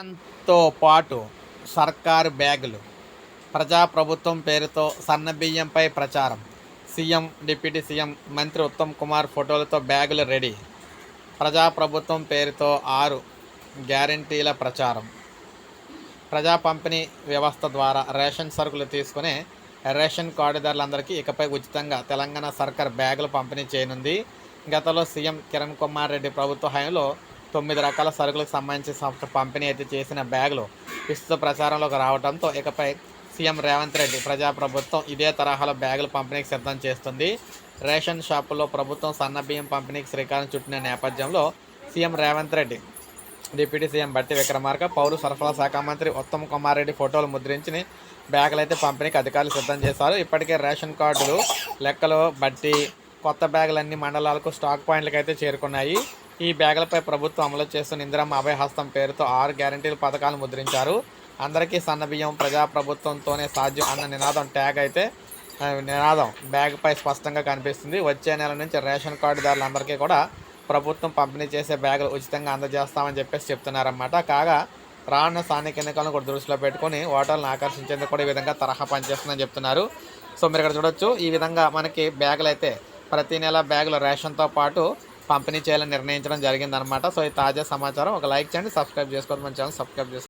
రేషన్తో పాటు సర్కారు బ్యాగులు. ప్రజాప్రభుత్వం పేరుతో సన్నబియ్యంపై ప్రచారం. సీఎం డిప్యూటీ సీఎం మంత్రి ఉత్తమ్ కుమార్ ఫోటోలతో బ్యాగులు రెడీ. ప్రజాప్రభుత్వం పేరుతో ఆరు గ్యారంటీల ప్రచారం. ప్రజా పంపిణీ వ్యవస్థ ద్వారా రేషన్ సరుకులు తీసుకునే రేషన్ కార్డుదారులందరికీ ఇకపై ఉచితంగా తెలంగాణ సర్కార్ బ్యాగులు పంపిణీ చేయనుంది. గతంలో సీఎం కిరణ్ కుమార్ రెడ్డి ప్రభుత్వ హయాంలో తొమ్మిది రకాల సరుకులకు సంబంధించి సంస్థ పంపిణీ అయితే చేసిన బ్యాగులు విస్తృత ప్రచారంలోకి రావడంతో ఇకపై సీఎం రేవంత్ రెడ్డి ప్రజాప్రభుత్వం ఇదే తరహాలో బ్యాగులు పంపిణీకి సిద్ధం చేస్తుంది. రేషన్ షాపుల్లో ప్రభుత్వం సన్నబియ్యం పంపిణీకి శ్రీకారం చుట్టిన నేపథ్యంలో CM Revanth Reddy deputy CM Bhatti Vikramarka పౌర సరఫరా శాఖ మంత్రి ఉత్తమ్ కుమార్ రెడ్డి ఫోటోలు ముద్రించి బ్యాగులు అయితే పంపిణీకి అధికారులు సిద్ధం చేశారు. ఇప్పటికే రేషన్ కార్డులు లెక్కలు బట్టి కొత్త బ్యాగులన్నీ మండలాలకు స్టాక్ పాయింట్లకు అయితే చేరుకున్నాయి. ఈ బ్యాగులపై ప్రభుత్వం అమలు చేస్తున్న ఇందిరమ్మ అభయహస్తం పేరుతో ఆరు గ్యారంటీల పథకాలు ముద్రించారు. అందరికీ సన్నబియ్యం ప్రజాప్రభుత్వంతోనే సాధ్యం అన్న నినాదం ట్యాగ్ అయితే నినాదం బ్యాగ్పై స్పష్టంగా కనిపిస్తుంది. వచ్చే నెల నుంచి రేషన్ కార్డుదారులందరికీ కూడా ప్రభుత్వం పంపిణీ చేసే బ్యాగులు ఉచితంగా అందజేస్తామని చెప్పేసి చెప్తున్నారన్నమాట. కాగా రానున్న స్థానిక ఎన్నికలను కూడా దృష్టిలో పెట్టుకొని ఓటర్లను ఆకర్షించేందుకు కూడా ఈ విధంగా తరహా పనిచేస్తుందని చెప్తున్నారు. సో మీరు ఇక్కడ చూడొచ్చు ఈ విధంగా మనకి బ్యాగులు అయితే ప్రతి నెల బ్యాగులు రేషన్తో పాటు పంపిణీ చేయాలని నిర్ణయించడం జరిగిందనమాట సో ఈ తాజా సమాచారం ఒక లైక్ చేయండి సబ్స్క్రైబ్ చేసుకోవడం మన ఛానల్ సబ్స్క్రైబ్ చేసుకోండి.